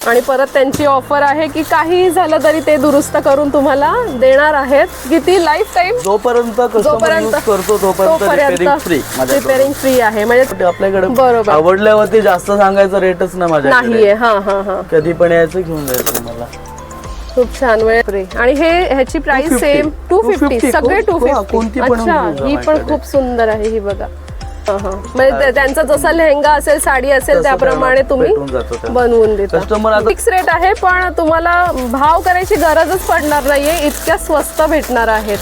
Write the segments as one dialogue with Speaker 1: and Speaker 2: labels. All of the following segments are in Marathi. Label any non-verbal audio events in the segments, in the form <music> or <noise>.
Speaker 1: आणि परत त्यांची ऑफर आहे की काही झालं तरी ते दुरुस्त करून तुम्हाला देणार आहेत. किती? लाईफ टाईम
Speaker 2: जोपर्यंत
Speaker 1: जोपर्यंत
Speaker 2: करतो तोपर्यंत रिपेअरिंग फ्री
Speaker 1: रिपेअरिंग फ्री आहे. म्हणजे
Speaker 2: आपल्याकडे
Speaker 1: बरोबर.
Speaker 2: आवडल्यावरती जास्त सांगायचं रेटच ना माझ्याकडे.
Speaker 1: नाहीये. हा हा हा.
Speaker 2: कधी पण यायचं घेऊन जायचं तुम्हाला
Speaker 1: खूप छान वेळ. आणि हे ह्याची प्राइस
Speaker 2: 250.
Speaker 1: Same two fifty
Speaker 2: 250.
Speaker 1: सगळे टू
Speaker 2: हा, कोणती
Speaker 1: फिफ्टी
Speaker 2: पण
Speaker 1: अच्छा ही पण
Speaker 2: माझ्याकडे.
Speaker 1: खूप सुंदर आहे ही बघा. म्हणजे त्या- त्यांचा जसा लेहंगा असेल साडी असेल त्याप्रमाणे तुम्ही. बनवून देता. फिक्स रेट आहे पण तुम्हाला भाव करायची गरजच पडणार नाहीये. इतक्या स्वस्त भेटणार आहेत.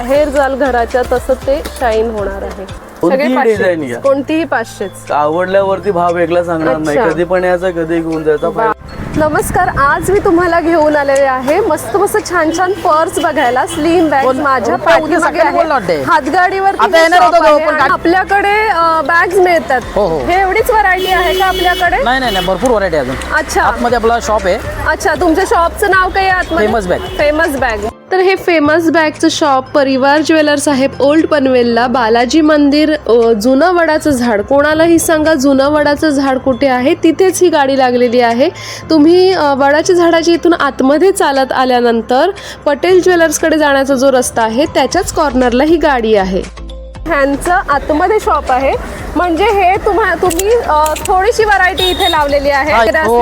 Speaker 1: हेर जाल घराच्या तसं ते शाईन होणार आहे.
Speaker 2: कोणतीही
Speaker 1: पाचशे.
Speaker 2: design घ्या.
Speaker 1: कोणतीही पाचशेच
Speaker 2: आवडल्यावरती भाव वेगळा सांगणार नाही
Speaker 1: अच्छा.
Speaker 2: कधी पण यायचं कधी घेऊन जायचा
Speaker 1: वा. नमस्कार आज मी तुम्हाला घेऊन आलेले आहे मस्त मस्त छान छान पर्स बघायला स्लिम बॅग
Speaker 3: बोल-
Speaker 1: माझ्या पाठीमागे आहे.
Speaker 3: वाटते.
Speaker 1: हातगाडीवर
Speaker 3: आता येणार होतो तो, पण गाडी-
Speaker 1: आपल्याकडे बॅग्स मिळतात
Speaker 3: हो, हो.
Speaker 1: हे एवढीच व्हरायटी आहे का आपल्याकडे
Speaker 3: नाही नाही नाही भरपूर व्हरायटी अजून
Speaker 1: अच्छा
Speaker 3: आतमध्ये आपला शॉप आहे
Speaker 1: अच्छा तुमच्या शॉपचं नाव काय आहे आतमध्ये
Speaker 3: Famous bag.
Speaker 1: फेमस बॅग तर हे फेमस बॅगचं शॉप परिवार ज्वेलर्स आहे ओल्ड पनवेलला. बालाजी मंदिर जुनं वडाचं झाड. कोणालाही सांगा जुनं वडाचं झाड कुठे आहे? तिथेच ही गाडी लागलेली आहे. तुम्ही वडाच्या झाडाच्या इथून आतमध्ये चालत आल्यानंतर पटेल ज्वेलर्सकडे जाण्याचा जो रस्ता आहे त्याच्याच कॉर्नरला ही गाडी आहे. ह्यांचं आतमध्ये शॉप आहे. म्हणजे हे तुम्हा तुम्ही थोडीशी व्हरायटी इथे लावलेली आहे.
Speaker 3: हा, हो.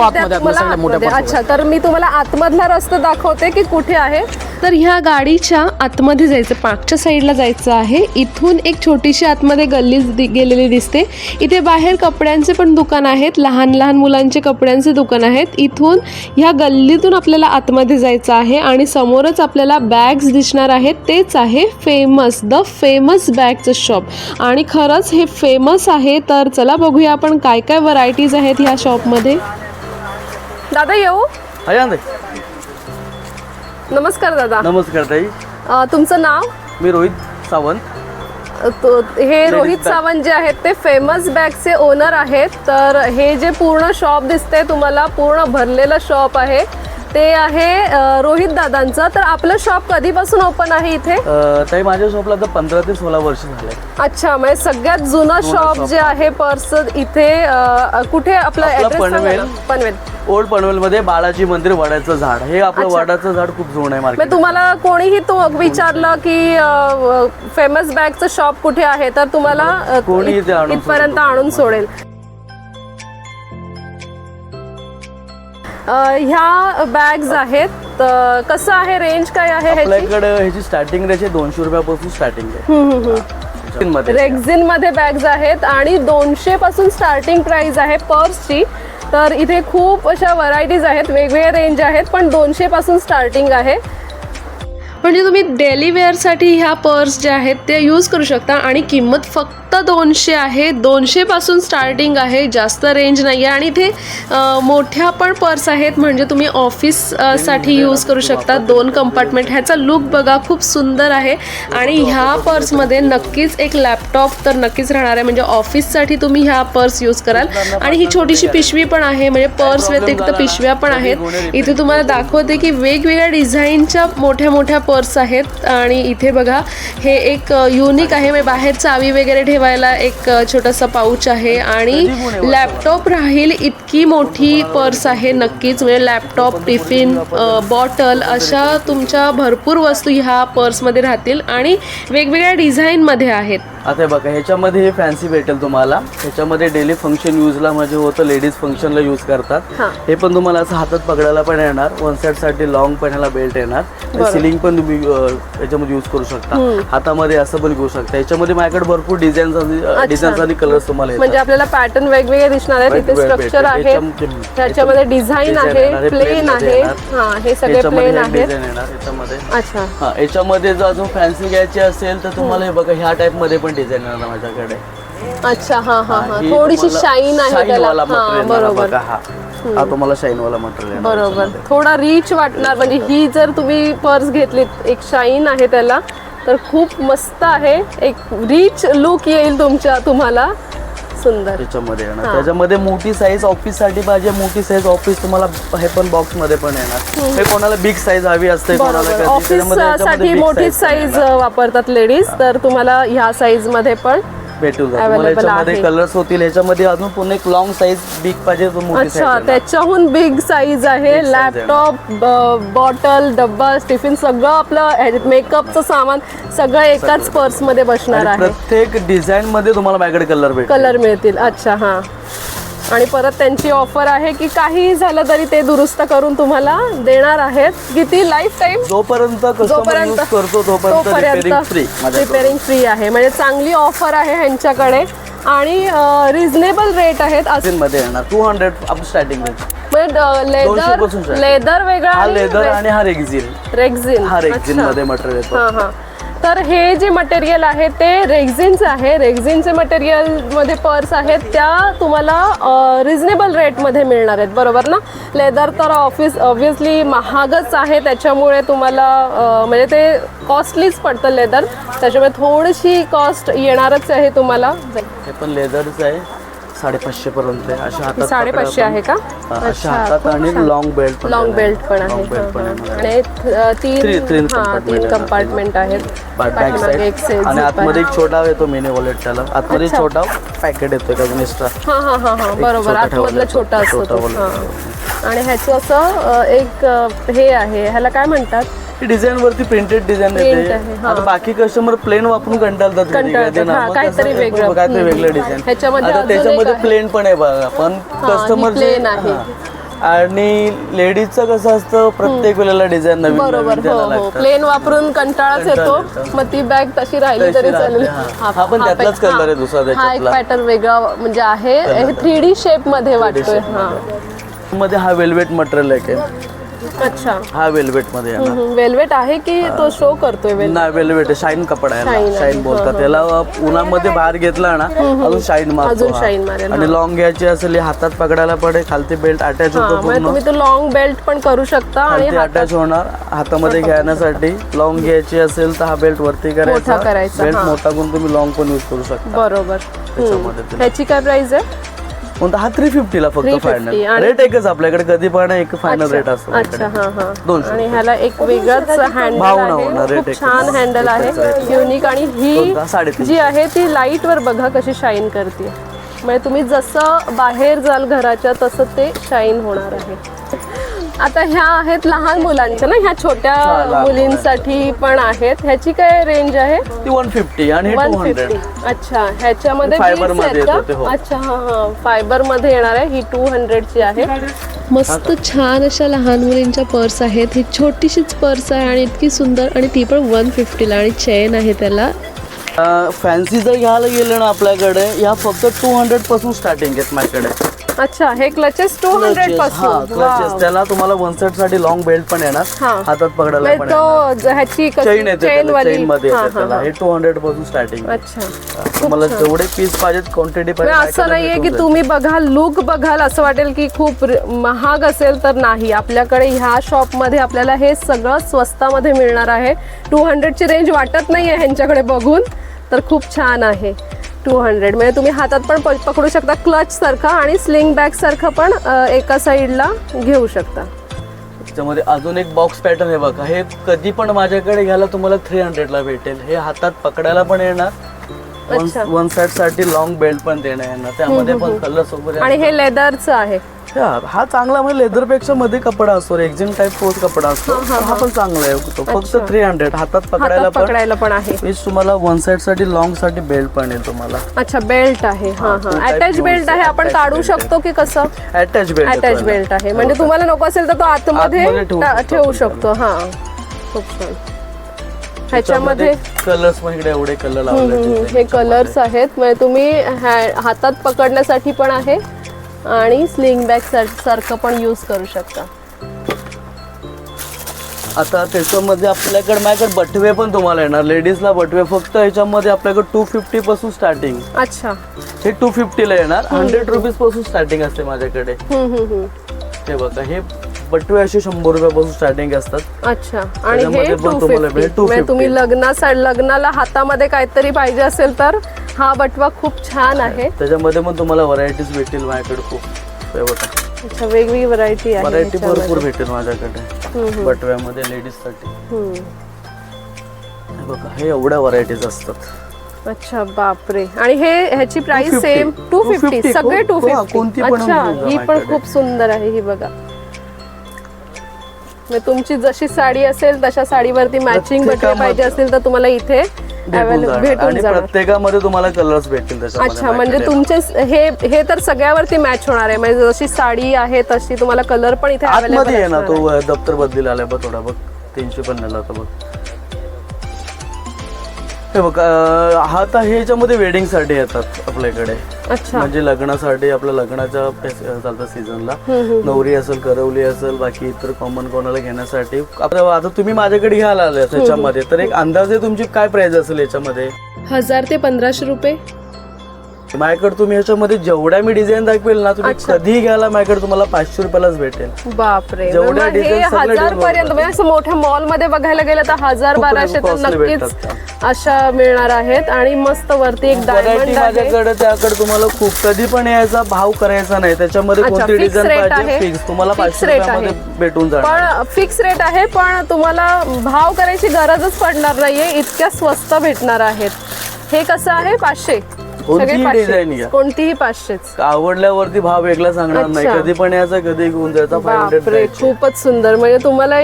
Speaker 1: अच्छा तर मी तुम्हाला आतमधला रस्ता दाखवते की कुठे आहे. तर ह्या गाडीच्या आतमध्ये जायचं मागच्या साईडला जायचं आहे. इथून एक छोटीशी आतमध्ये गल्ली गेलेली दिसते. इथे बाहेर कपड्यांचे पण दुकान आहेत. लहान लहान मुलांचे कपड्यांचे दुकान आहेत. इथून ह्या गल्लीतून आपल्याला आतमध्ये जायचं आहे आणि समोरच आपल्याला बॅग्स दिसणार आहेत. तेच आहे फेमस द फेमस बॅगचं शॉप. आणि खरंच हे फेमस आहे तर चला बघूया आपण काय काय व्हरायटीज आहेत ह्या शॉपमध्ये. दादा येऊ?
Speaker 2: हा ना.
Speaker 1: नमस्कार दादा.
Speaker 2: नमस्कार ताई.
Speaker 1: अ, तुमचं नाव?
Speaker 2: मी रोहित सावंत.
Speaker 1: तो हे रोहित
Speaker 2: bag.
Speaker 1: सावंत जे आहेत ते फेमस बॅगचे ओनर आहेत. तर हे जे पूर्ण शॉप दिसते तुम्हाला पूर्ण भरलेलं शॉप आहे. ते आहे रोहित दादांचं. तर आपलं शॉप कधीपासून ओपन आहे इथे?
Speaker 2: ताई माझ्या शॉपला आता पंधरा ते सोळा वर्ष झाले.
Speaker 1: अच्छा म्हणजे सगळ्यात जुनं शॉप जे आहे. पर्स इथे अ, कुठे आपलं
Speaker 2: आपलं
Speaker 1: ऍड्रेस
Speaker 2: पनवेल.
Speaker 1: पनवेल.
Speaker 2: ओल्ड पनवेल. मध्ये बालाजी मंदिर वडाचं झाड. हे आपलं
Speaker 1: अच्छा.
Speaker 2: वडाचं झाड खूप जुनं आहे
Speaker 1: मग
Speaker 2: मार्केट
Speaker 1: तुम्हाला कोणीही तो विचारलं की फेमस बॅगचं शॉप कुठे आहे तर तुम्हाला अ,
Speaker 2: कोणीही ते आणून
Speaker 1: इथपर्यंत
Speaker 2: सोडतो.
Speaker 1: आणून सोडेल. ह्या बॅग्स आहेत. कसं आहे? रेंज काय आहे ह्याची?
Speaker 2: आपल्याकडे ह्याची स्टार्टिंग रेट आहे दोनशे रुपयापासून स्टार्टिंग आहे. मध्ये.
Speaker 1: रेक्झिनमध्ये बॅग्स आहेत आणि दोनशे पासून स्टार्टिंग प्राइस आहे पर्सची तर इथे खूप अशा व्हरायटीज आहेत वेगवेगळ्या रेंज आहेत पण दोनशे पासून स्टार्टिंग आहे. म्हणजे तुम्ही डेली वेअरसाठी ह्या पर्स ज्या आहेत ते यूज करू शकता आणि किंमत फक्त दोनशे आहे. दोनशेपासून स्टार्टिंग आहे. जास्त रेंज नाही आहे आणि इथे मोठ्या पण पर्स आहेत. म्हणजे तुम्ही ऑफिससाठी यूज करू शकता. दोन कंपार्टमेंट ह्याचा लुक बघा. खूप सुंदर आहे. आणि ह्या पर्समध्ये नक्कीच एक लॅपटॉप तर नक्कीच राहणार आहे. म्हणजे ऑफिससाठी तुम्ही ह्या पर्स यूज कराल. आणि ही छोटीशी पिशवी पण आहे. म्हणजे पर्स व्यतिरिक्त पिशव्या पण आहेत. इथे तुम्हाला दाखवते की वेगवेगळ्या डिझाईनच्या मोठ्या मोठ्या पर्स आहेत. आणि इथे बघा हे एक युनिक आहे. म्हणजे बाहेर चावी वगैरे ठेवायला एक छोटासा पाऊच आहे आणि लॅपटॉप राहील इतकी मोठी पर्स आहे नक्कीच म्हणजे लॅपटॉप टिफिन बॉटल अशा तुमच्या भरपूर वस्तू ह्या पर्समध्ये राहतील आणि वेगवेगळ्या डिझाईनमध्ये आहेत.
Speaker 2: आता बघा ह्याच्यामध्ये हे फॅन्सी भेटेल तुम्हाला. ह्याच्यामध्ये डेली फंक्शन युजला म्हणजे होतं लेडीज फंक्शनला यूज करतात.
Speaker 1: हां.
Speaker 2: पण तुम्हाला असं हातात पकडायला पण येणार वन साइडसाठी लॉंग पण ह्याला बेल्ट येणार. सिलिंग पण तुम्ही याच्यामध्ये यूज करू शकता. हातामध्ये असं पण घेऊ शकता. याच्यामध्ये माझ्याकडे भरपूर डिझाईन्स डिझाईन्स आणि कलर्स तुम्हाला
Speaker 1: म्हणजे आपल्याला पॅटर्न वेगवेगळे दिसणार इथे
Speaker 2: वेगवेगळे
Speaker 1: स्ट्रक्चर. आहे.
Speaker 2: याच्यामध्ये-
Speaker 1: त्याच्यामध्ये डिझाईन आहे
Speaker 2: आहे,
Speaker 1: प्लेन आहे. हा हे सगळे प्लेन
Speaker 2: याच्यामध्ये.
Speaker 1: अच्छा.
Speaker 2: हा याच्यामध्ये जर अजून फॅन्सी घ्यायची असेल तर तुम्हाला हे बघा ह्या टाइपमध्ये पण डिझाईन येणार माझ्याकडे.
Speaker 1: अच्छा हा हा हा थोडीशी शाईन आहे त्याला. हा बरोबर.
Speaker 2: हा. तुम्हाला शाईन वाला मटेरियल
Speaker 1: बरोबर. थोडा रिच वाटणार. म्हणजे ही जर तुम्ही पर्स घेतलीत एक शाईन आहे त्याला तर खूप मस्त आहे. एक रिच लुक येईल तुमच्या तुम्हाला. सुंदर.
Speaker 2: त्याच्यामध्ये येणार.
Speaker 1: हा.
Speaker 2: त्याच्यामध्ये मोठी साईज ऑफिससाठी पाहिजे. मोठी साईज ऑफिस तुम्हाला हे पण बॉक्समध्ये पण येणार. हे कोणाला बिग साईज हवी असते कोणाला
Speaker 1: बरोबर.
Speaker 2: कधी.
Speaker 1: ऑफिस
Speaker 2: त्याच्यामध्ये-
Speaker 1: साठी
Speaker 2: याच्यामध्ये big
Speaker 1: मोठी
Speaker 2: size पण
Speaker 1: साईज
Speaker 2: येणार.
Speaker 1: वापरतात लेडीज तर तुम्हाला ह्या साईजमध्ये पण
Speaker 2: भेटून जातं मला
Speaker 1: Available
Speaker 2: याच्यामध्ये
Speaker 1: आहे.
Speaker 2: कलर्स होतील. ह्याच्यामध्ये अजून पुन्हा एक लॉंग साईज बिग पाहिजे तो मोठी
Speaker 1: अच्छा
Speaker 2: size
Speaker 1: त्याच्याहून बिग साईज आहे.
Speaker 2: Big size आहे.
Speaker 1: लॅपटॉप बॉटल डब्बा टिफिन सगळं आपलं मेकअपचं सामान सगळं एकाच पर्समध्ये बसणार
Speaker 2: आणि
Speaker 1: आहे.
Speaker 2: प्रत्येक डिझाईन मध्ये तुम्हाला माझ्याकडे कलर भेटेल
Speaker 1: कलर मिळतील. अच्छा हा. आणि परत त्यांची ऑफर आहे की काही झालं तरी ते दुरुस्त करून तुम्हाला देणार आहेत. किती लाईफ टाईम
Speaker 2: जोपर्यंत यूज करतो तोपर्यंत रिपेअरिंग फ्री
Speaker 1: आहे. म्हणजे चांगली ऑफर आहे ह्यांच्याकडे. आणि रिझनेबल रेट आहेत.
Speaker 2: मध्ये येणार. टू हंड्रेड आपण स्टार्टिंग
Speaker 1: लेदर. लेदर वेगळा
Speaker 2: लेदर आणि हा रेक्झिन
Speaker 1: रेक्झिन
Speaker 2: हा रेक्झिनमध्ये मटेरियल
Speaker 1: हा हा. तर हे जे मटेरियल आहे ते रेग्झिनचं आहे. रेग्झिनचे मटेरियलमध्ये पर्स आहेत. त्या तुम्हाला रिझनेबल रेटमध्ये मिळणार आहेत. बरोबर ना? लेदर तर ऑफिस ऑब्विसली महागच आहे. त्याच्यामुळे तुम्हाला म्हणजे ते कॉस्टलीच पडतं लेदर त्याच्यामुळे थोडीशी कॉस्ट येणारच आहे तुम्हाला.
Speaker 2: हे पण लेदरच आहे. साडेपाचशे पर्यंत आहे. अशा हातात
Speaker 1: साडेपाचशे आहे का?
Speaker 2: अशा हातात आणि लॉंग बेल्ट
Speaker 1: लॉंग. बेल्ट पण आहे. आणि तीन हा तीन. कंपार्टमेंट आहेत.
Speaker 2: आणि. आतमध्ये एक छोटा येतो मिनी वॉलेट त्याला. आतमध्ये. छोटा पॅकेट येतो का एक्स्ट्रा
Speaker 1: हा हा हा हा. बरोबर. आतमधला छोटा असतो आणि ह्याचं असं एक हे आहे. ह्याला काय म्हणतात?
Speaker 2: डिझाईन वरती प्रिंटेड डिझाईन
Speaker 1: Print
Speaker 2: येते
Speaker 1: हा.
Speaker 2: आता बाकी कस्टमर प्लेन वापरून कंटाळतात कधी
Speaker 1: कंटाळतात,
Speaker 2: कधी ना
Speaker 1: हा,
Speaker 2: मग
Speaker 1: काहीतरी
Speaker 2: कसं-
Speaker 1: वेगळं.
Speaker 2: काहीतरी वेगळं. डिझाईन
Speaker 1: ह्याच्यामध्ये
Speaker 2: आता
Speaker 1: अजून
Speaker 2: त्याच्यामध्ये
Speaker 1: आहे.
Speaker 2: प्लेन पण आहे बघा पण
Speaker 1: ही
Speaker 2: कस्टमर
Speaker 1: plain आहे.
Speaker 2: आणि लेडीजचं कसं असतं प्रत्येक वेळेला डिझाईन नवीन
Speaker 1: बरोबर
Speaker 2: नवीन
Speaker 1: हो
Speaker 2: द्यायला
Speaker 1: हो
Speaker 2: लागतात.
Speaker 1: प्लेन वापरून कंटाळाच
Speaker 2: कंटाळा
Speaker 1: येतो. मग ती बॅग तशी राहिली
Speaker 2: तशी
Speaker 1: तरी
Speaker 2: राहते,
Speaker 1: चालेल
Speaker 2: हा. हा पण त्यातलाच color आहे दुसरा
Speaker 1: हा एक
Speaker 2: त्याच्यातला.
Speaker 1: पॅटर्न वेगळा म्हणजे आहे हे थ्री डी शेपमध्ये वाटतोय हा
Speaker 2: मध्ये हा वेल्वेट मटेरियल आहे?
Speaker 1: अच्छा.
Speaker 2: हा वेल्वेटमध्ये येणार
Speaker 1: वेल्वेट आहे की तो शो करतोय वेल्वेट?
Speaker 2: नाही वेल्वेट शाईन कपडा
Speaker 1: Shine
Speaker 2: आहे
Speaker 1: आहे.
Speaker 2: शाईन बोलतात. त्याला उन्हामध्ये बाहेर घेतला ना अजून शाईन मारतो
Speaker 1: अजून
Speaker 2: हा.
Speaker 1: shine मारेल,
Speaker 2: आणि लॉंग घ्यायची असेल हे हातात पकडायला पडेल खालती बेल्ट अटॅच
Speaker 1: हा
Speaker 2: होतो
Speaker 1: म्हणजे
Speaker 2: पूर्ण.
Speaker 1: तुम्ही तो लॉंग बेल्ट पण करू शकता आणि
Speaker 2: खालती
Speaker 1: हातात
Speaker 2: अटॅच होणार. हातामध्ये घेण्यासाठी लॉंग घ्यायची असेल तर हा बेल्ट वरती करायचा.
Speaker 1: करायचा,
Speaker 2: बेल्ट
Speaker 1: हा.
Speaker 2: मोठा करून तुम्ही लॉंग पण यूज करू शकता.
Speaker 1: बरोबर.
Speaker 2: त्याच्यामध्ये
Speaker 1: हम्म. ह्याची काय प्राइस आहे?
Speaker 2: कोणता? हा थ्री फिफ्टीला फक्त
Speaker 1: 350
Speaker 2: फायनल
Speaker 1: आणि-
Speaker 2: रेट एकच आपल्याकडे. कधी पण एक फायनल रेट असतो
Speaker 1: अच्छा हा हा.
Speaker 2: दोनशे
Speaker 1: आणि ह्याला एक वेगळंच हँडल
Speaker 2: होणार,
Speaker 1: आहे. खूप. छान हँडल आहे. युनिक आणि ही?
Speaker 2: साडेतीनशे.
Speaker 1: जी आहे ती लाइट वर बघा कशी शाईन करते. म्हणजे तुम्ही जसं बाहेर जाल घराच्या तसं ते शाईन होणार आहे. आता ह्या आहेत लहान मुलांच्या ना ह्या छोट्या
Speaker 2: लहान
Speaker 1: मुलींसाठी पण आहेत. ह्याची काय रेंज आहे?
Speaker 2: ती वन फिफ्टी आणि हे
Speaker 1: वन
Speaker 2: टू हंड्रेड
Speaker 1: फिफ्टी अच्छा ह्याच्यामध्ये
Speaker 2: Fiber
Speaker 1: beads
Speaker 2: मध्ये
Speaker 1: आहेत का?
Speaker 2: येतो ते, हो.
Speaker 1: अच्छा हा हा. फायबरमध्ये येणार आहे ही टू हंड्रेडची आहे.
Speaker 4: मस्त छान अशा लहान मुलींच्या पर्स आहेत. ही छोटीशीच पर्स आहे आणि इतकी सुंदर आणि ती पण वन फिफ्टीला आणि चेन आहे त्याला.
Speaker 2: फॅन्सी जर घ्यायला गेलं ना आपल्याकडे या फक्त टू हंड्रेडपासून स्टार्टिंग आहेत माझ्याकडे.
Speaker 1: अच्छा हे क्लचेस टू हंड्रेडपासून.
Speaker 2: Clutches
Speaker 1: Wow.
Speaker 2: त्याला तुम्हाला वन सेटसाठी लॉंग बेल्ट पण येणार. हातात पकडायला पण येणार.
Speaker 1: तो ज- ह्याची
Speaker 2: चेन येते
Speaker 1: चेन वाली
Speaker 2: चेन मध्ये
Speaker 1: हा,
Speaker 2: येते
Speaker 1: हा,
Speaker 2: त्याला.
Speaker 1: हा.
Speaker 2: हे टू हंड्रेडपासून स्टार्टिंग
Speaker 1: अच्छा.
Speaker 2: तुम्हाला जेवढे पीस पाहिजेत क्वांटिटी
Speaker 1: म्हणजे असं नाहीये की तुम्ही बघाल लुक बघाल असं वाटेल की खूप र- महाग असेल तर नाही. आपल्याकडे ह्या शॉपमध्ये आपल्याला हे सगळं स्वस्तामध्ये मिळणार आहे. टू हंड्रेडची रेंज वाटत नाहीये ह्यांच्याकडे बघून तर खूप छान आहे. Two hundred. म्हणजे तुम्ही हातात पण पकडू शकता क्लच सारखं आणि स्लिंग बॅग सारखं पण एका साईडला घेऊ शकता.
Speaker 2: त्याच्यामध्ये अजून एक बॉक्स पॅटर्न आहे बघा. हे कधी पण माझ्याकडे घ्यायला तुम्हाला थ्री हंड्रेडला भेटेल. हे हातात पकडायला पण येणार.
Speaker 1: अच्छा.
Speaker 2: वन साइडसाठी लॉंग बेल्ट पण देण्यात येणार त्यामध्ये पण कलर्स वगैरे
Speaker 1: आणि हे लेदरचं आहे.
Speaker 2: हा हा चांगला म्हणजे लेदरपेक्षा मध्ये कपडा असतो एक्झिन टाईप तोच कपडा असतो. हा पण चांगला आहे तो फक्त थ्री हंड्रेड हातात पकडायला
Speaker 1: हातात
Speaker 2: पण
Speaker 1: पकडायला पण आहे.
Speaker 2: मीच तुम्हाला वन साइडसाठी लॉंगसाठी बेल्ट पण येईल तुम्हाला.
Speaker 1: अच्छा बेल्ट आहे. हा हा
Speaker 2: type
Speaker 1: अटॅच बेल्ट आहे
Speaker 2: आहे,
Speaker 1: आपण
Speaker 2: attach
Speaker 1: काढू
Speaker 2: belt आहे.
Speaker 1: शकतो की कसं?
Speaker 2: अटॅच बेल्ट
Speaker 1: अटॅच बेल्ट आहे. म्हणजे तुम्हाला नको असेल तर तो आतमध्ये
Speaker 2: आतमध्ये ठेवू
Speaker 1: टा-
Speaker 2: शकतो
Speaker 1: ठेवू
Speaker 2: आपण
Speaker 1: शकतो. हा. खूप छान. ह्याच्यामध्ये
Speaker 2: कलर्स पण इकडे एवढे कलर लावले.
Speaker 1: हे कलर्स आहेत. म्हणजे तुम्ही हातात पकडण्यासाठी पण आहे आणि स्लिंग बॅग सारखं पण यूज करू शकता.
Speaker 2: आता त्याच्यामध्ये आपल्याकडे माझ्याकडे बटवे पण तुम्हाला येणार. लेडीजला बटवे फक्त ह्याच्यामध्ये आपल्याकडे टू फिफ्टी पासून स्टार्टिंग
Speaker 1: अच्छा.
Speaker 2: हे टू फिफ्टीला येणार. हंड्रेड रुपीजपासून स्टार्टिंग असते माझ्याकडे. हे बघा हे बटवे असे शंभर रुपयापासून स्टार्टिंग असतात.
Speaker 1: अच्छा. आणि हे
Speaker 2: त्याच्यामध्ये पण
Speaker 1: टू
Speaker 2: तुम्हाला
Speaker 1: फिफ्टी
Speaker 2: भेटेल 250.
Speaker 1: म्हणजे तुम्ही लग्नासाठी लग्नाला हातामध्ये काहीतरी पाहिजे असेल तर हा बटवा खूप छान आहे.
Speaker 2: त्याच्यामध्ये पण तुम्हाला व्हरायटीज भेटतील माझ्याकडे खूप. हे बघा.
Speaker 1: अच्छा वेगवेगळी व्हरायटी आहे
Speaker 2: व्हरायटी
Speaker 1: ह्याच्यामध्ये.
Speaker 2: भरपूर भेटेल माझ्याकडे. बटव्यामध्ये लेडीजसाठी.
Speaker 1: हम्म.
Speaker 2: हे बघा हे एवढ्या व्हरायटीज असतात.
Speaker 1: अच्छा बापरे. आणि हे ह्याची प्राइस
Speaker 2: 250.
Speaker 1: Same two fifty
Speaker 2: 250.
Speaker 1: सगळे टू
Speaker 2: को- हा, कोणती
Speaker 1: फिफ्टी
Speaker 2: पण
Speaker 1: अच्छा ही पण
Speaker 2: माझ्याकडे.
Speaker 1: खूप सुंदर आहे ही बघा. मग तुमची जशी साडी असेल तशा साडीवरती मॅचिंग
Speaker 2: प्रत्येकामध्ये-
Speaker 1: पाहिजे असेल तर तुम्हाला इथे
Speaker 2: भेटून जाणार. प्रत्येकामध्ये तुम्हाला कलर्स भेटतील
Speaker 1: अच्छा म्हणजे. तुमचे हे हे तर सगळ्यावरती मॅच होणार आहे. म्हणजे जशी साडी आहे तशी तुम्हाला कलर पण इथे
Speaker 2: आतमध्ये आहे ना तो दप्तर बदलेला आलाय बघ थोडा बघ. तीनशे पन्नासला बघ. हे बघ अ, हा तर हे याच्यामध्ये वेडिंगसाठी येतात आपल्याकडे.
Speaker 1: अच्छा.
Speaker 2: म्हणजे लग्नासाठी आपल्या लग्नाच्या फेस- चालतं सीझनला नवरी असेल करवली असेल बाकी इतर कॉमन कोणाला घेण्यासाठी. आता तुम्ही माझ्याकडे घ्यायला आले त्याच्यामध्ये तर एक अंदाजे तुमची काय प्राइस असेल याच्यामध्ये?
Speaker 4: हजार ते पंधराशे रुपये.
Speaker 2: माझ्याकडे तुम्ही ह्याच्यामध्ये जेवढ्या मी डिझाईन दाखवेल ना तुम्ही
Speaker 1: अच्छा.
Speaker 2: कधी घ्यायला माझ्याकडे तुम्हाला पाचशे रुपयालाच भेटेल.
Speaker 1: बापरे.
Speaker 2: जेवढ्या
Speaker 1: हे
Speaker 2: design सगळ्या
Speaker 1: हजार
Speaker 2: design
Speaker 1: पर्यंत म्हणजे असं मोठ्या मॉलमध्ये बघायला गेलं तर हजार
Speaker 2: खूप
Speaker 1: बाराशे तर
Speaker 2: costly
Speaker 1: नक्कीच अशा मिळणार आहेत. आणि मस्त वरती एक
Speaker 2: व्हरायटी
Speaker 1: डायमंड आहे.
Speaker 2: माझ्याकडे त्याकडे तुम्हाला खूप कधी पण यायचा भाव करायचा नाही. त्याच्यामध्ये
Speaker 1: अच्छा,
Speaker 2: कोणती
Speaker 1: fix
Speaker 2: डिझाईन
Speaker 1: rate
Speaker 2: पाहिजे
Speaker 1: आहे.
Speaker 2: फिक्स तुम्हाला
Speaker 1: Fix
Speaker 2: पाचशे
Speaker 1: rate
Speaker 2: रुपयामध्ये
Speaker 1: आहे.
Speaker 2: भेटून जाणार.
Speaker 1: पण फिक्स रेट आहे पण तुम्हाला भाव करायची गरजच पडणार नाहीये. इतक्या स्वस्त भेटणार आहेत. हे कसं आहे? पाचशे.
Speaker 2: कोणतीही घ्या.
Speaker 1: कोणतीही पाचशेच.
Speaker 2: आवडल्यावरती भाव वेगळा सांगणार नाही.
Speaker 1: अच्छा.
Speaker 2: कधी पण याचा कधी घेऊन जायचा फाय हंड्रेड
Speaker 1: बापरे खूपच सुंदर. म्हणजे तुम्हाला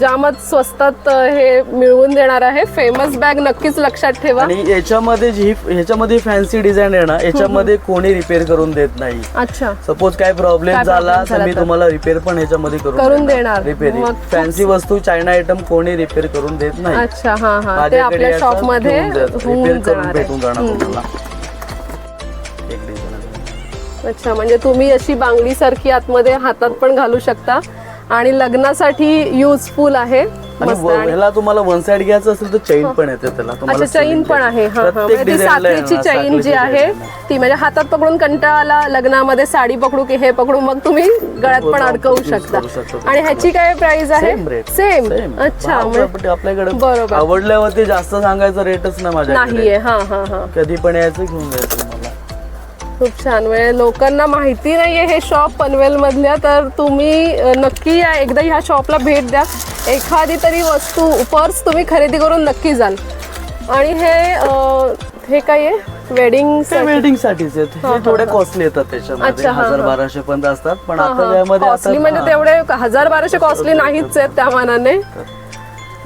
Speaker 1: जामच स्वस्तात अं, हे मिळवून देणार आहे फेमस बॅग नक्कीच लक्षात ठेवा.
Speaker 2: आणि याच्यामध्ये जी ह्याच्यामध्ये फॅन्सी डिझाईन आहे ना याच्यामध्ये कोणी रिपेअर करून देत नाही.
Speaker 1: अच्छा.
Speaker 2: सपोज काय प्रॉब्लेम
Speaker 1: काय
Speaker 2: झाला तर
Speaker 1: झाला
Speaker 2: मी
Speaker 1: तर?
Speaker 2: तुम्हाला रिपेअर पण ह्याच्यामध्ये
Speaker 1: करून देणार.
Speaker 2: रिपेअरिंग
Speaker 1: मग खूप-
Speaker 2: फॅन्सी वस्तू चायना आयटम कोणी रिपेअर करून देत नाही.
Speaker 1: अच्छा हा हा. ते आपल्या
Speaker 2: शॉपमध्ये.
Speaker 1: होऊन
Speaker 2: repair करून
Speaker 1: जाणार
Speaker 2: भेटून जाणार. तुम्हाला.
Speaker 1: अच्छा म्हणजे तुम्ही अशी बांगडी सारखी आतमध्ये हातात पण घालू शकता. आणि लग्नासाठी युजफुल आहे.
Speaker 2: आणि
Speaker 1: मस्त
Speaker 2: व-
Speaker 1: आणि
Speaker 2: ह्याला तुम्हाला वन साइड घ्यायचं असेल तर चैन पण येते त्याला. तुम्हाला
Speaker 1: अच्छा चैन पण. आहे. हा हा. म्हणजे ती चैन जी आहे. ती म्हणजे हातात पकडून कंटाळाला लग्नामध्ये साडी पकडू की हे पकडू मग तुम्ही गळ्यात पण
Speaker 2: हो,
Speaker 1: अडकवू
Speaker 2: use
Speaker 1: शकता.
Speaker 2: करू शकतो.
Speaker 1: आणि ह्याची काय प्राइस आहे. सेम. अच्छा म्हणजे
Speaker 2: आपल्याकडे
Speaker 1: बरोबर.
Speaker 2: आवडल्यावरती जास्त सांगायचा रेटच नाही माझ्याकडे.
Speaker 1: नाहीये. हा हा हा.
Speaker 2: कधी पण यायचं घेऊन जायचं.
Speaker 1: खूप छान. म्हणजे लोकांना माहिती नाहीये हे शॉप पनवेल मधल्या तर तुम्ही नक्की या. एकदा ह्या शॉपला भेट द्या. एखादी तरी वस्तू पर्स तुम्ही खरेदी करून नक्की जाल. आणि हे हे काय आहे? वेडिंग
Speaker 2: वेडिंग साठीच आहेत. थोडे कॉस्टली येतात त्याच्यामध्ये.
Speaker 1: अच्छा,
Speaker 2: हजार. बाराशे पर्यंत असतात पण आता त्यामध्ये
Speaker 1: म्हणजे तेवढे हजार बाराशे कॉस्टली नाहीच आहेत त्या मानाने.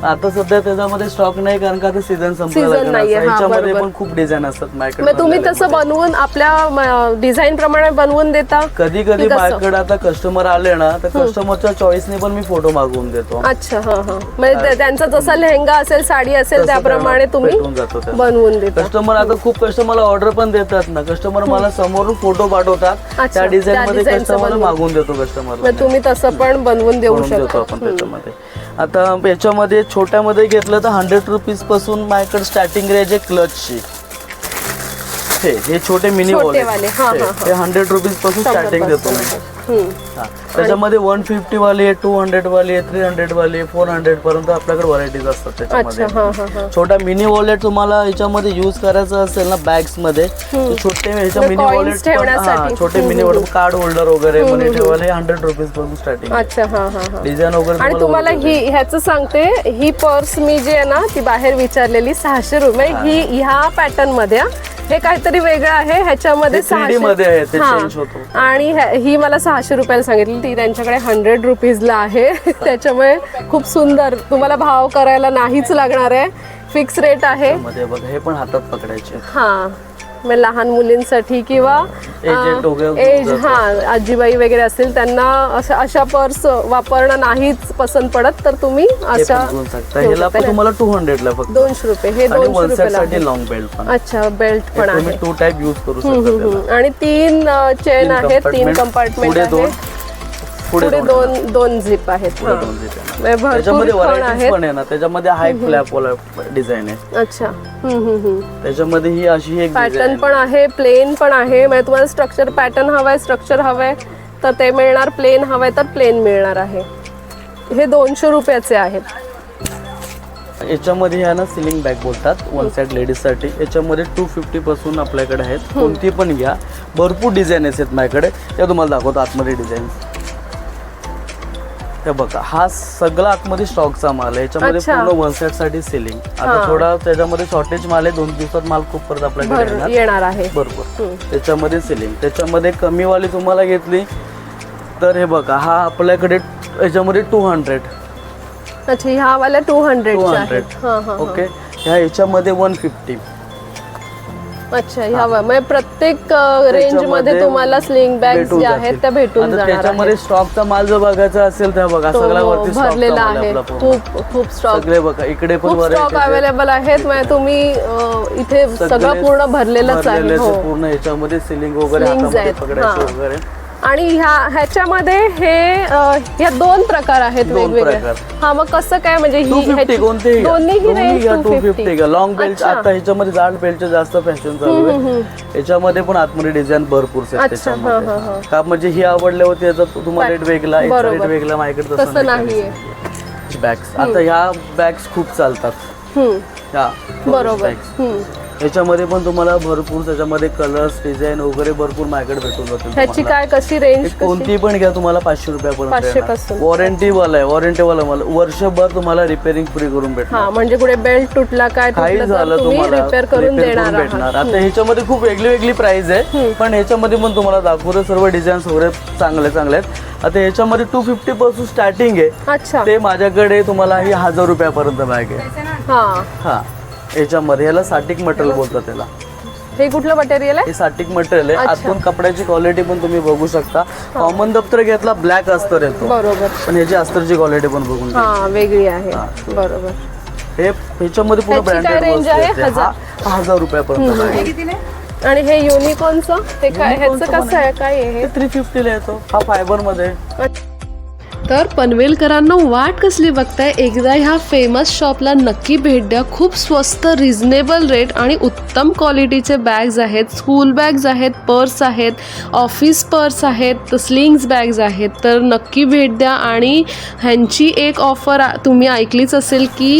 Speaker 2: आता सध्या त्याच्यामध्ये स्टॉक नाही कारण का आता सीझन
Speaker 1: Season
Speaker 2: संपला
Speaker 1: नाहीये, हा,
Speaker 2: याच्यामध्ये
Speaker 1: बरोबर.
Speaker 2: पण खूप डिझाईन असतात
Speaker 1: मग तुम्ही तसं. बनवून आपल्या डिझाईन प्रमाणे बनवून देता?
Speaker 2: कधी कधी
Speaker 1: कसं?
Speaker 2: माझ्याकडे आता कस्टमर आले ना तर कस्टमरच्या चॉईसने पण मी फोटो मागवून देतो.
Speaker 1: अच्छा हा हा. म्हणजे ते- त्यांचा जसा लेहंगा असेल साडी असेल
Speaker 2: तसं
Speaker 1: त्याप्रमाणे तुम्ही
Speaker 2: भेटून जातो.
Speaker 1: बनवून देता.
Speaker 2: कस्टमर आता खूप कस्टमरला ऑर्डर पण देतात ना. कस्टमर मला समोरून फोटो पाठवतात.
Speaker 1: अच्छा,
Speaker 2: त्या डिझाईन
Speaker 1: त्या
Speaker 2: मध्ये
Speaker 1: design चं
Speaker 2: कस्टमर
Speaker 1: बनवून.
Speaker 2: मागवून देतो कस्टमरला
Speaker 1: मग तुम्ही तसं पण बनवून देऊ शकता.
Speaker 2: आपण त्याच्यामध्ये. आता याच्यामध्ये छोट्यामध्ये घेतलं तर हंड्रेड रुपीजपासून माझ्याकडे स्टार्टिंग रेंज आहे क्लचची हे हे छोटे मिनी
Speaker 1: वाले, हा,
Speaker 2: हंड्रेड रुपीजपासून स्टार्टिंग देतो मी. हा. त्याच्यामध्ये वन फिफ्टी वाली आहे टू हंड्रेड वाली आहे थ्री हंड्रेड वाली आहे फोर हंड्रेड पर्यंत आपल्याकडे व्हरायटीज असतात
Speaker 1: अच्छा हा
Speaker 2: त्याच्यामध्ये
Speaker 1: हा हा.
Speaker 2: छोटा मिनी वॉलेट तुम्हाला याच्यामध्ये युज करायचं असेल ना बॅग्समध्ये तर छोटे ह्याच्या मिनी
Speaker 1: coins
Speaker 2: वॉलेट
Speaker 1: ठेवण्यासाठी.
Speaker 2: छोटे मिनी वॉलेट कार्ड होल्डर वगैरे मनी ठेवायला हंड्रेड रुपीजपासून स्टार्टिंग
Speaker 1: अच्छा हा हा हा.
Speaker 2: डिझाईन वगैरे
Speaker 1: आणि तुम्हाला ही ह्याचं सांगते ही पर्स मी जी आहे ना ती बाहेर विचारलेली सहाशे रुपये. ही. ह्या पॅटर्नमध्ये हा. हे काहीतरी वेगळं आहे ह्याच्यामध्ये
Speaker 2: हे 3D मध्ये आहे, ते change होतो.
Speaker 1: आणि ह्या- ही मला सहाशे रुपयाला सांगितली. ती त्यांच्याकडे हंड्रेड रुपीजला आहे. <laughs> त्याच्यामुळे खूप सुंदर. तुम्हाला भाव करायला नाहीच लागणार आहे. फिक्स रेट आहे.
Speaker 2: मध्ये बघा हे पण हातात पकडायचे
Speaker 1: हा. मग लहान मुलींसाठी किंवा
Speaker 2: वगैरे
Speaker 1: एज हा आजीबाई वगैरे असतील त्यांना अशा अशा पर्स वापरणं नाहीच पसंत पडत तर तुम्ही अशा
Speaker 2: पण घेऊन शकता
Speaker 1: घेऊ
Speaker 2: ह्याला
Speaker 1: शकता
Speaker 2: पण
Speaker 1: ना.
Speaker 2: तुम्हाला टू हंड्रेड ला फक्त
Speaker 1: दोनशे रुपये हे
Speaker 2: आणि
Speaker 1: दोनशे रुपयाला आहे.
Speaker 2: लॉंग बेल्ट पण
Speaker 1: अच्छा बेल्ट पण
Speaker 2: हे
Speaker 1: आहे
Speaker 2: टू टाईप युज करू
Speaker 1: हम्म,
Speaker 2: शकता
Speaker 1: हम्म,
Speaker 2: त्याला.
Speaker 1: हम्म. आणि तीन चेन
Speaker 2: तीन
Speaker 1: आहेत तीन कंपार्टमेंट
Speaker 2: पुढे दोन
Speaker 1: आहेत
Speaker 2: पुढे दोन
Speaker 1: दोन झिप आहेत.
Speaker 2: पुढे
Speaker 1: हा.
Speaker 2: दोन आहे.
Speaker 1: म्हणजे भरपूर
Speaker 2: त्याच्यामध्ये
Speaker 1: खण
Speaker 2: व्हरायटीज
Speaker 1: आहेत.
Speaker 2: पण आहे ना त्याच्यामध्ये हाय फ्लॅप वाला डिझाईन आहे.
Speaker 1: अच्छा. हम्म, हम्म, हम्म.
Speaker 2: त्याच्यामध्ये ही अशी एक
Speaker 1: पॅटर्न
Speaker 2: डिझाईन
Speaker 1: पण आहे प्लेन पण आहे. म्हणजे तुम्हाला स्ट्रक्चर पॅटर्न हवंय स्ट्रक्चर हवंय तर ते मिळणार प्लेन हवंय तर प्लेन मिळणार आहे. हे दोनशे रुपयाचे आहेत.
Speaker 2: याच्यामध्ये ह्या ना सिलिंग बॅग बोलतात वन साइड लेडीजसाठी. याच्यामध्ये टू फिफ्टी पासून आपल्याकडे आहेत. कोणती पण घ्या. भरपूर डिझाईन आहेत माझ्याकडे त्या तुम्हाला दाखवतो आतमध्ये डिझाईन हे बघा हा सगळा आतमध्ये स्टॉकचा माल आहे. याच्यामध्ये
Speaker 5: अच्छा.
Speaker 2: पूर्ण वन सेटसाठी सेलिंग
Speaker 5: हा.
Speaker 2: आता थोडा त्याच्यामध्ये शॉर्टेज माल आहे दोन दिवसात माल खूप परत आपल्याकडे
Speaker 5: भर
Speaker 2: येणार.
Speaker 5: येणार आहे.
Speaker 2: बरोबर.
Speaker 5: हम्म.
Speaker 2: त्याच्यामध्ये सेलिंग त्याच्यामध्ये कमीवाली तुम्हाला घेतली तर हे बघा हा आपल्याकडे याच्यामध्ये टू हंड्रेड
Speaker 5: अच्छा ह्या वाल्या टू
Speaker 2: टू
Speaker 5: हंड्रेडच्या
Speaker 2: हंड्रेड
Speaker 5: हा हा
Speaker 2: ओके ह्या याच्यामध्ये वन फिफ्टी
Speaker 5: अच्छा ह्या वा- म्हणजे प्रत्येक रेंजमध्ये तुम्हाला स्लिंग बॅग्स ज्या आहेत त्या भेटून जाणार
Speaker 2: त्याच्यामध्ये
Speaker 5: आहेत.
Speaker 2: स्टॉकचा माल जर बघायचा असेल तर बघा
Speaker 5: तो
Speaker 2: सगळा वरती
Speaker 5: भरलेला
Speaker 2: माल
Speaker 5: आहे
Speaker 2: आपला पूर्ण.
Speaker 5: खूप खूप स्टॉक
Speaker 2: सगळे बघा इकडे पण
Speaker 5: खूप स्टॉक
Speaker 2: variety आहेत.
Speaker 5: अवेलेबल आहेत. म्हणजे तुम्ही अं, इथे
Speaker 2: सगळे
Speaker 5: पूर्ण भरलेलंच आहे.
Speaker 2: भरलेलेच
Speaker 5: हो.
Speaker 2: पूर्ण याच्यामध्ये सिलिंग वगैरे
Speaker 5: Slings
Speaker 2: हातामध्ये
Speaker 5: आहेत,
Speaker 2: पकडायचे
Speaker 5: हा.
Speaker 2: वगैरे.
Speaker 5: आणि ह्या ह्याच्यामध्ये हे ह्या दोन प्रकार आहेत
Speaker 2: दोन
Speaker 5: वेगवेगळे.
Speaker 2: प्रकार.
Speaker 5: हा मग कसं काय म्हणजे
Speaker 2: टू
Speaker 5: ही
Speaker 2: फिफ्टी
Speaker 5: ह्याची-
Speaker 2: कोणतेही
Speaker 5: दोन्हीही रेंज
Speaker 2: घ्या
Speaker 5: टू
Speaker 2: टू फिफ्टी घ्या. लॉंग बेल्ट
Speaker 5: अच्छा.
Speaker 2: आता ह्याच्यामध्ये जाड बेल्टचे जास्त फॅशन चालू आहे याच्यामध्ये पण आतमध्ये डिझाईन भरपूर
Speaker 5: अच्छा, हा, हा, हा.
Speaker 2: का म्हणजे ही आवडल्या होती याचा तो तुम्हाला रेट वेगळा याचा रेट
Speaker 5: बरोबर.
Speaker 2: वेगळा माझ्याकडे
Speaker 5: तसं नाहीये.
Speaker 2: बॅग्स आता ह्या बॅग्स खूप चालतात.
Speaker 5: हम्म,
Speaker 2: ह्या
Speaker 5: बरोबर.
Speaker 2: bags.
Speaker 5: हम्म.
Speaker 2: याच्यामध्ये पण तुम्हाला भरपूर त्याच्यामध्ये कलर्स डिझाईन वगैरे भरपूर माझ्याकडे भेटून जातील
Speaker 5: ह्याची
Speaker 2: तुम्हाला.
Speaker 5: काय कशी रेंज
Speaker 2: कोणती पण घ्या तुम्हाला पाचशे रुपयापर्यंत
Speaker 5: 500
Speaker 2: येणार.
Speaker 5: पासून.
Speaker 2: वॉरंटी वाला आहे वॉरंटी वाला मला. वर्षभर तुम्हाला रिपेअरिंग फ्री करून भेटणार.
Speaker 5: हा म्हणजे कुठे बेल्ट तुटला काय
Speaker 2: काही
Speaker 5: तुटलं
Speaker 2: झालं
Speaker 5: तर तुम्ही
Speaker 2: तुम्हाला
Speaker 5: रिपेअर करून
Speaker 2: repair
Speaker 5: देणार
Speaker 2: भेटणार.
Speaker 5: आहात
Speaker 2: आता ह्याच्यामध्ये खूप वेगळी वेगळी प्राइस आहे पण ह्याच्यामध्ये पण तुम्हाला दाखवतो सर्व डिझाईन्स वगैरे चांगले चांगले आहेत. आता ह्याच्यामध्ये टू फिफ्टी पासून स्टार्टिंग आहे.
Speaker 5: अच्छा.
Speaker 2: ते माझ्याकडे तुम्हाला ही हजार रुपयापर्यंत बॅग आहे.
Speaker 5: हा.
Speaker 2: हा. याच्यामध्ये याला साटिक मटेरियल बोलतात त्याला
Speaker 5: हे कुठलं मटेरियल आहे?
Speaker 2: हे साटिक मटेरियल आहे.
Speaker 5: अच्छा.
Speaker 2: आतून कपड्याची क्वालिटी पण तुम्ही बघू शकता. कॉमन दप्तर घेतला ब्लॅक अस्तर येतो.
Speaker 5: बरोबर.
Speaker 2: पण ह्याची अस्तरची क्वालिटी पण बघून घ्या.
Speaker 5: हा वेगळी आहे.
Speaker 2: हा.
Speaker 5: बरोबर.
Speaker 2: हे ह्याच्यामध्ये पूर्ण
Speaker 5: ह्याची काय
Speaker 2: ब्रँडेड
Speaker 5: range आहे? हजार?
Speaker 2: हजार रुपयापर्यंत आहे.
Speaker 5: आणि हे युनिकॉर्नचं ते काय ह्याचं कसं आहे? काय आहे
Speaker 2: हे? थ्री फिफ्टीला येतो. हा फायबरमध्ये. आहे.
Speaker 1: तर पनवेलकरांना वाट कसली बघताय? एकदा ह्या फेमस शॉपला नक्की भेट द्या. खूप स्वस्त रिझनेबल रेट आणि उत्तम क्वालिटीचे बॅग्स आहेत. स्कूल बॅग्स आहेत पर्स आहेत ऑफिस पर्स आहेत स्लिंग्स बॅग्स आहेत. तर नक्की भेट द्या आणि ह्यांची एक ऑफर तुम्ही ऐकलीच असेल की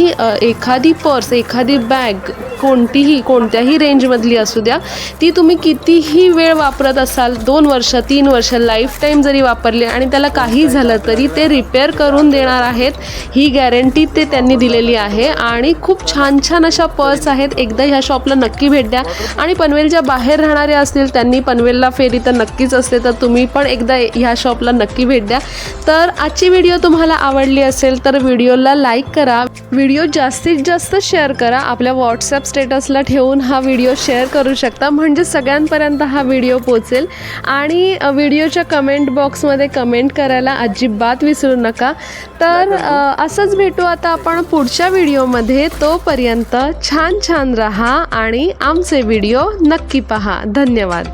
Speaker 1: एखादी पर्स एखादी बॅग कोणतीही कोणत्याही रेंजमधली असू द्या ती तुम्ही कितीही वेळ वापरत असाल दोन वर्ष तीन वर्ष लाईफ टाईम जरी वापरली आणि त्याला काही झालं तरी ते ते रिपेअर करून देणार आहेत. ही गॅरंटी ते त्यांनी दिलेली आहे. आणि खूप छान छान अशा पर्स आहेत. एकदा ह्या शॉपला नक्की भेट द्या. आणि पनवेलच्या बाहेर राहणारे असतील त्यांनी पनवेलला फेरी तर नक्कीच असते. तर तुम्ही पण एकदा ह्या शॉपला नक्की भेट द्या. तर आजची व्हिडिओ तुम्हाला आवडली असेल तर व्हिडिओला लाईक करा. व्हिडिओ जास्तीत जास्त शेअर करा. आपल्या व्हॉट्सअप स्टेटसला ठेवून हा व्हिडिओ शेअर करू शकता. म्हणजे सगळ्यांपर्यंत हा व्हिडिओ पोचेल आणि व्हिडिओच्या कमेंट बॉक्समध्ये कमेंट करायला अजिबात विसरू नका. तर असंच भेटू आता आपण पुढच्या व्हिडिओमध्ये. तोपर्यंत छान छान राहा आणि आमचे व्हिडिओ नक्की पहा. धन्यवाद.